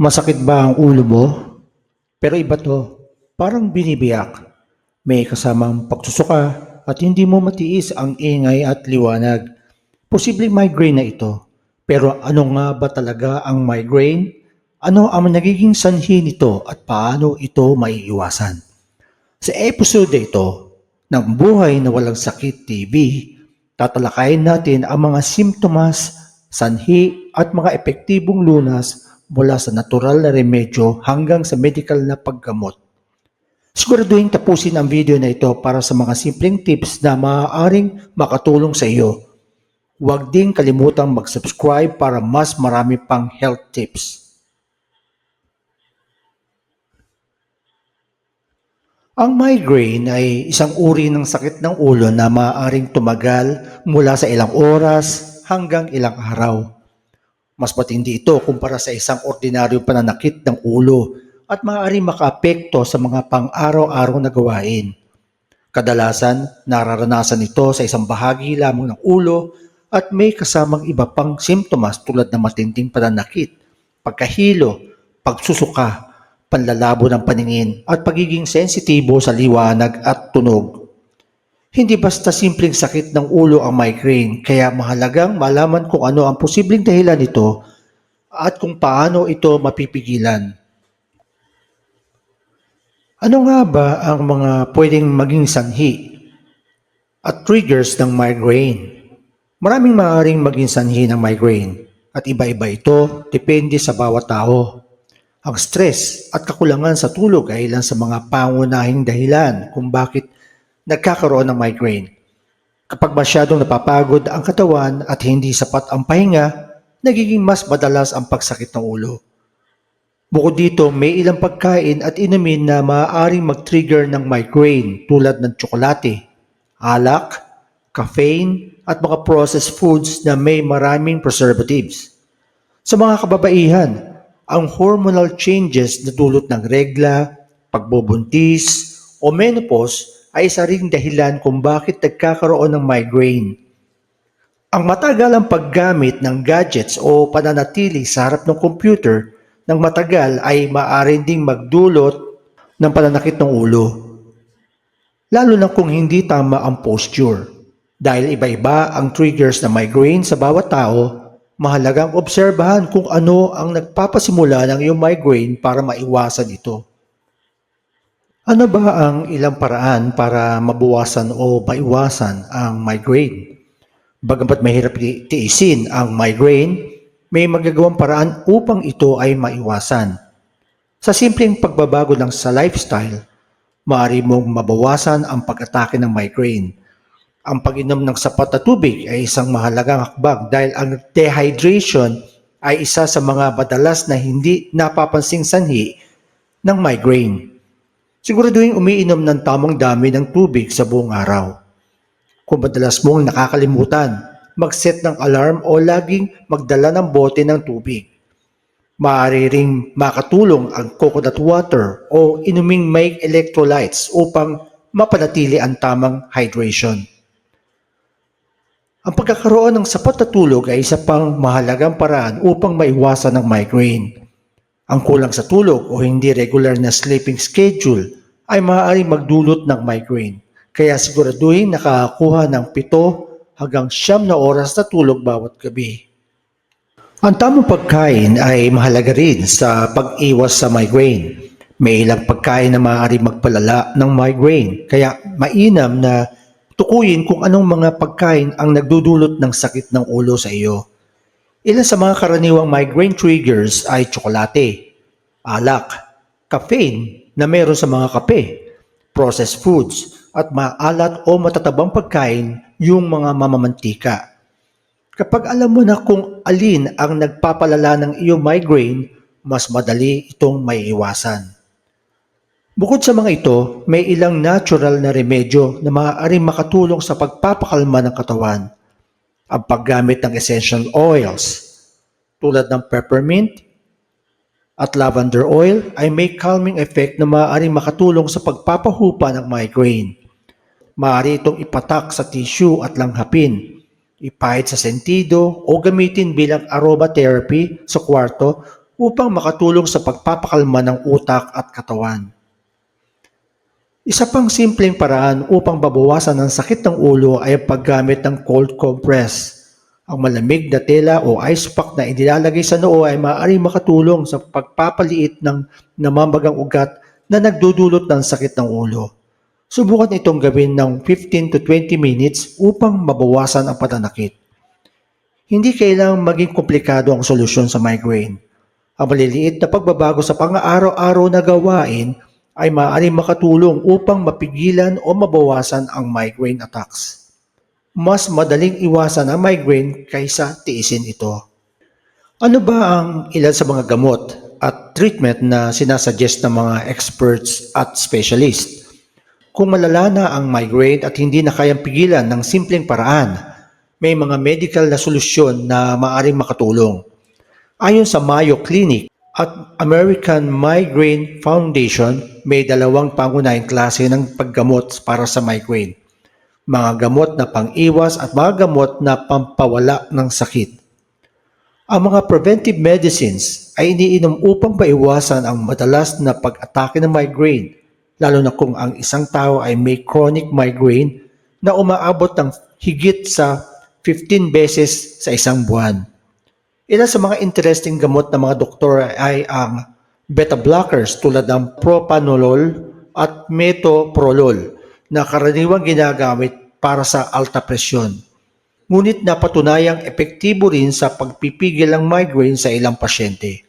Masakit ba ang ulo mo? Pero iba to, parang binibiyak. May kasamang pagsusuka at hindi mo matiis ang ingay at liwanag. Posibleng migraine na ito. Pero ano nga ba talaga ang migraine? Ano ang nagiging sanhi nito at paano ito maiiwasan? Sa episode ito ng Buhay na Walang Sakit TV, tatalakayin natin ang mga simptomas, sanhi at mga epektibong lunas mula sa natural na remedyo hanggang sa medical na paggamot. Siguraduhin tapusin ang video na ito para sa mga simpleng tips na maaaring makatulong sa iyo. Huwag din kalimutang mag-subscribe para mas marami pang health tips. Ang migraine ay isang uri ng sakit ng ulo na maaaring tumagal mula sa ilang oras hanggang ilang araw. Mas matindi ito kumpara sa isang ordinaryong pananakit ng ulo at maaaring makaapekto sa mga pang-araw-araw na gawain. Kadalasan, nararanasan ito sa isang bahagi lamang ng ulo at may kasamang iba pang simptomas tulad ng matinding pananakit, pagkahilo, pagsusuka, panlalabo ng paningin at pagiging sensitibo sa liwanag at tunog. Hindi basta simpleng sakit ng ulo ang migraine, kaya mahalagang malaman kung ano ang posibleng dahilan nito at kung paano ito mapipigilan. Ano nga ba ang mga pwedeng maging sanhi at triggers ng migraine? Maraming maaaring maging sanhi ng migraine at iba-iba ito depende sa bawat tao. Ang stress at kakulangan sa tulog ay ilan sa mga pangunahing dahilan kung bakit nagkakaroon ng migraine. Kapag masyadong napapagod ang katawan at hindi sapat ang pahinga, nagiging mas madalas ang pagsakit ng ulo. Bukod dito, may ilang pagkain at inumin na maaaring mag-trigger ng migraine tulad ng tsokolate, alak, caffeine, at mga processed foods na may maraming preservatives. Sa mga kababaihan, ang hormonal changes na dulot ng regla, pagbubuntis, o menopause ay isa ring dahilan kung bakit nagkakaroon ng migraine. Ang matagalang paggamit ng gadgets o pananatili sa harap ng computer ng matagal ay maaari ding magdulot ng pananakit ng ulo. Lalo na kung hindi tama ang posture. Dahil iba-iba ang triggers ng migraine sa bawat tao, mahalagang obserbahan kung ano ang nagpapasimula ng iyong migraine para maiwasan ito. Ano ba ang ilang paraan para mabawasan o maiwasan ang migraine? Bagamat mahirap ti- tiisin ang migraine, may magagawang paraan upang ito ay maiwasan. Sa simpleng pagbabago lang sa lifestyle, maaari mong mabawasan ang pag-atake ng migraine. Ang pag-inom ng sapat na tubig ay isang mahalagang hakbang dahil ang dehydration ay isa sa mga madalas na hindi napapansing sanhi ng migraine. Siguraduhin umiinom ng tamang dami ng tubig sa buong araw. Kung madalas mong nakakalimutan, mag-set ng alarm o laging magdala ng bote ng tubig. Maaari ring makatulong ang coconut water o inuming may electrolytes upang mapanatili ang tamang hydration. Ang pagkakaroon ng sapat na tulog ay isa pang mahalagang paraan upang maiwasan ang migraine. Ang kulang sa tulog o hindi regular na sleeping schedule ay maaaring magdulot ng migraine. Kaya siguraduhin nakakakuha ng pito hanggang siyam na oras na tulog bawat gabi. Ang tamang pagkain ay mahalaga rin sa pag-iwas sa migraine. May ilang pagkain na maaaring magpalala ng migraine, kaya mainam na tukuyin kung anong mga pagkain ang nagdudulot ng sakit ng ulo sa iyo. Ilan sa mga karaniwang migraine triggers ay tsokolate, alak, caffeine na meron sa mga kape, processed foods, at maalat o matatabang pagkain yung mga mamamantika. Kapag alam mo na kung alin ang nagpapalala ng iyong migraine, mas madali itong maiiwasan. Bukod sa mga ito, may ilang natural na remedyo na maaaring makatulong sa pagpapakalma ng katawan. Ang paggamit ng essential oils tulad ng peppermint at lavender oil ay may calming effect na maaaring makatulong sa pagpapahupa ng migraine. Maaari itong ipatak sa tissue at langhapin, ipahid sa sentido o gamitin bilang aromatherapy sa kwarto upang makatulong sa pagpapakalma ng utak at katawan. Isa pang simpleng paraan upang babawasan ang sakit ng ulo ay ang paggamit ng cold compress. Ang malamig na tela o ice pack na inilalagay sa noo ay maaaring makatulong sa pagpapaliit ng namamagang ugat na nagdudulot ng sakit ng ulo. Subukan itong gawin ng 15 to 20 minutes upang mabawasan ang pananakit. Hindi kailangang maging komplikado ang solusyon sa migraine. Ang maliliit na pagbabago sa pang-araw-araw na gawain ay maaaring makatulong upang mapigilan o mabawasan ang migraine attacks. Mas madaling iwasan ang migraine kaysa tiisin ito. Ano ba ang ilan sa mga gamot at treatment na sinasuggest ng mga experts at specialist? Kung malala na ang migraine at hindi na kayang pigilan ng simpleng paraan, may mga medical na solusyon na maaaring makatulong. Ayon sa Mayo Clinic at American Migraine Foundation, may dalawang pangunahing klase ng paggamot para sa migraine. Mga gamot na pang-iwas at mga gamot na pampawala ng sakit. Ang mga preventive medicines ay iniinom upang maiwasan ang madalas na pag-atake ng migraine, lalo na kung ang isang tao ay may chronic migraine na umaabot ng higit sa 15 beses sa isang buwan. Ilan sa mga interesting gamot ng mga doktor ay ang beta blockers tulad ng propanolol at metoprolol na karaniwang ginagamit para sa alta presyon. Ngunit napatunayang epektibo rin sa pagpipigil ng migraine sa ilang pasyente.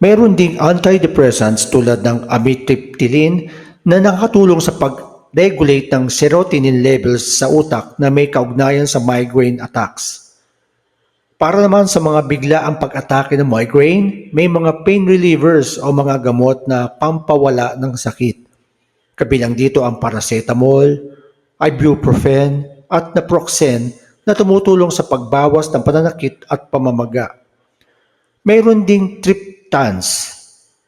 Mayroon ding antidepressants tulad ng amitriptyline na nakatulong sa pag-regulate ng serotonin levels sa utak na may kaugnayan sa migraine attacks. Para naman sa mga bigla ang pag-atake ng migraine, may mga pain relievers o mga gamot na pampawala ng sakit. Kabilang dito ang paracetamol, ibuprofen at naproxen na tumutulong sa pagbawas ng pananakit at pamamaga. Mayroon ding triptans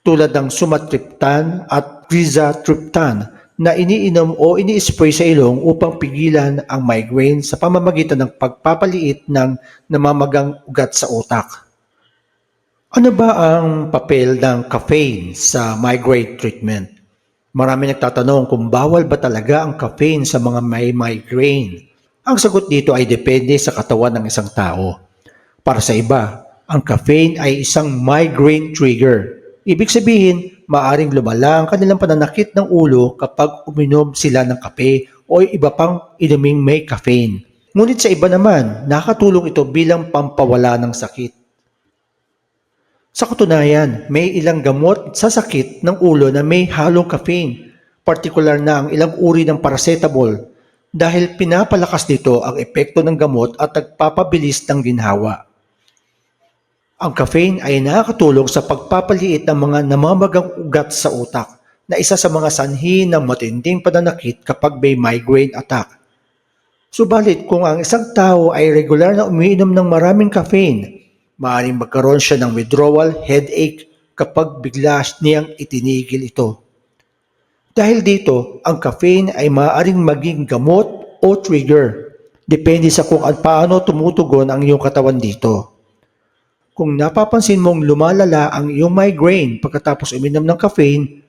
tulad ng sumatriptan at rizatriptan na iniinom o ini-spray sa ilong upang pigilan ang migraine sa pamamagitan ng pagpapaliit ng namamagang ugat sa utak. Ano ba ang papel ng caffeine sa migraine treatment? Marami nagtatanong kung bawal ba talaga ang caffeine sa mga may migraine. Ang sagot dito ay depende sa katawan ng isang tao. Para sa iba, ang caffeine ay isang migraine trigger. Ibig sabihin, maaring lumala ang kanilang pananakit ng ulo kapag uminom sila ng kape o iba pang inuming may caffeine. Ngunit sa iba naman, nakatulong ito bilang pampawala ng sakit. Sa katunayan, may ilang gamot sa sakit ng ulo na may halong caffeine, partikular na ang ilang uri ng paracetamol dahil pinapalakas nito ang epekto ng gamot at nagpapabilis ng ginhawa. Ang caffeine ay nakakatulong sa pagpapaliit ng mga namamagang ugat sa utak na isa sa mga sanhi ng matinding pananakit kapag may migraine attack. Subalit kung ang isang tao ay regular na umiinom ng maraming caffeine, maaaring magkaroon siya ng withdrawal headache kapag bigla niyang itinigil ito. Dahil dito, ang caffeine ay maaaring maging gamot o trigger. Depende sa kung paano tumutugon ang iyong katawan dito. Kung napapansin mong lumalala ang iyong migraine pagkatapos uminom ng caffeine,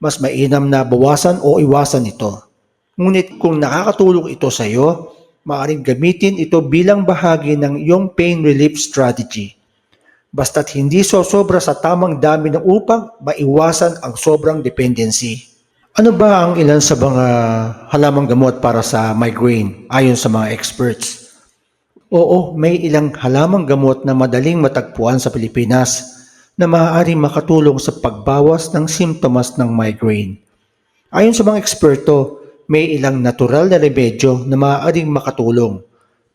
mas mainam na bawasan o iwasan ito. Ngunit kung nakakatulong ito sa iyo, maaaring gamitin ito bilang bahagi ng iyong pain relief strategy. Basta't hindi sosobra sa tamang dami ng upang maiwasan ang sobrang dependency. Ano ba ang ilan sa mga halamang gamot para sa migraine ayon sa mga experts? Oo, may ilang halamang gamot na madaling matagpuan sa Pilipinas na maaaring makatulong sa pagbawas ng simptomas ng migraine. Ayon sa mga eksperto, may ilang natural na remedyo na maaaring makatulong.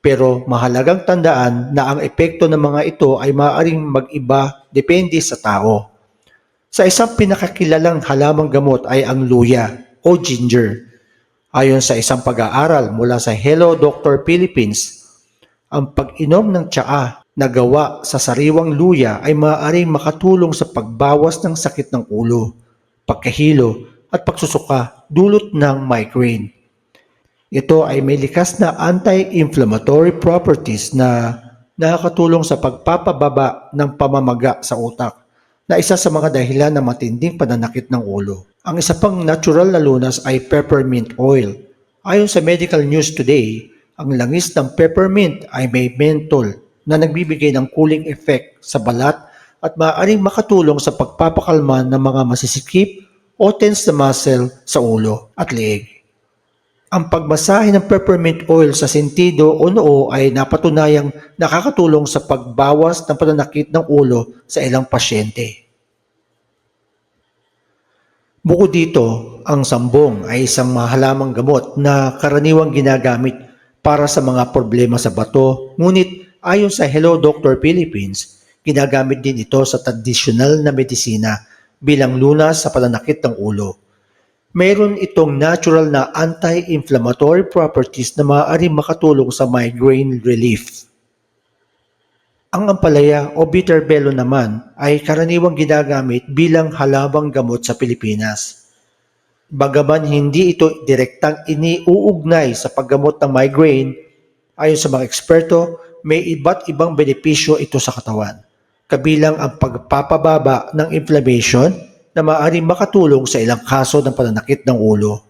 Pero mahalagang tandaan na ang epekto ng mga ito ay maaaring mag-iba depende sa tao. Sa isang pinakakilalang halamang gamot ay ang luya o ginger. Ayon sa isang pag-aaral mula sa Hello Doctor Philippines, ang pag-inom ng tsaa na gawa sa sariwang luya ay maaaring makatulong sa pagbawas ng sakit ng ulo, pagkahilo at pagsusuka dulot ng migraine. Ito ay may likas na anti-inflammatory properties na nakakatulong sa pagpapababa ng pamamaga sa utak na isa sa mga dahilan ng matinding pananakit ng ulo. Ang isa pang natural na lunas ay peppermint oil. Ayon sa Medical News Today, ang langis ng peppermint ay may menthol na nagbibigay ng cooling effect sa balat at maaaring makatulong sa pagpapakalma ng mga masisikip o tense na muscle sa ulo at leeg. Ang pagmasahe ng peppermint oil sa sentido o noo ay napatunayang nakakatulong sa pagbawas ng pananakit ng ulo sa ilang pasyente. Bukod dito, ang sambong ay isang mahalamang gamot na karaniwang ginagamit para sa mga problema sa bato, ngunit ayon sa Hello Doctor Philippines, ginagamit din ito sa tradisyonal na medisina bilang lunas sa pananakit ng ulo. Mayroon itong natural na anti-inflammatory properties na maaaring makatulong sa migraine relief. Ang ampalaya o bitter bello naman ay karaniwang ginagamit bilang halabang gamot sa Pilipinas. Bagaman hindi ito direktang iniuugnay sa paggamot ng migraine, ayon sa mga eksperto, may iba't ibang benepisyo ito sa katawan, kabilang ang pagpapababa ng inflammation na maaaring makatulong sa ilang kaso ng pananakit ng ulo.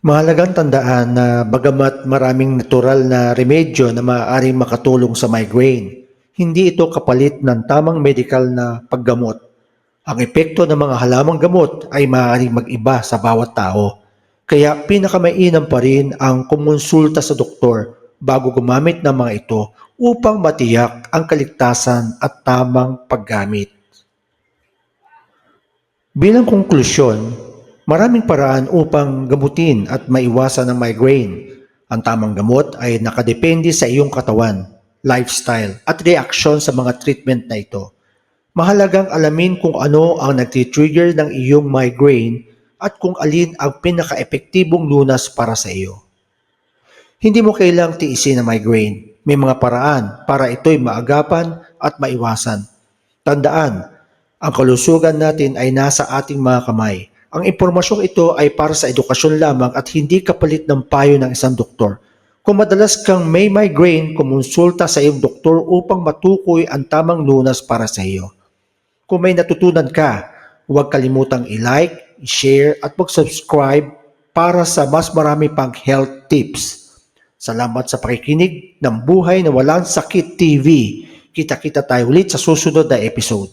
Mahalagang tandaan na bagamat maraming natural na remedyo na maaaring makatulong sa migraine, hindi ito kapalit ng tamang medical na paggamot. Ang epekto ng mga halamang gamot ay maaaring mag-iba sa bawat tao. Kaya pinakamainam pa rin ang kumonsulta sa doktor bago gumamit ng mga ito upang matiyak ang kaligtasan at tamang paggamit. Bilang konklusyon, maraming paraan upang gamutin at maiwasan ang migraine. Ang tamang gamot ay nakadepende sa iyong katawan, lifestyle at reaksyon sa mga treatment na ito. Mahalagang alamin kung ano ang nagtitrigger ng iyong migraine at kung alin ang pinaka-epektibong lunas para sa iyo. Hindi mo kailang tiisin ang migraine. May mga paraan para ito'y maagapan at maiwasan. Tandaan, ang kalusugan natin ay nasa ating mga kamay. Ang impormasyong ito ay para sa edukasyon lamang at hindi kapalit ng payo ng isang doktor. Kung madalas kang may migraine, kumonsulta sa iyong doktor upang matukoy ang tamang lunas para sa iyo. Kung may natutunan ka, huwag kalimutang i-like, i-share at mag-subscribe para sa mas marami pang health tips. Salamat sa pakikinig ng Buhay na Walang Sakit TV. Kita-kita tayo ulit sa susunod na episode.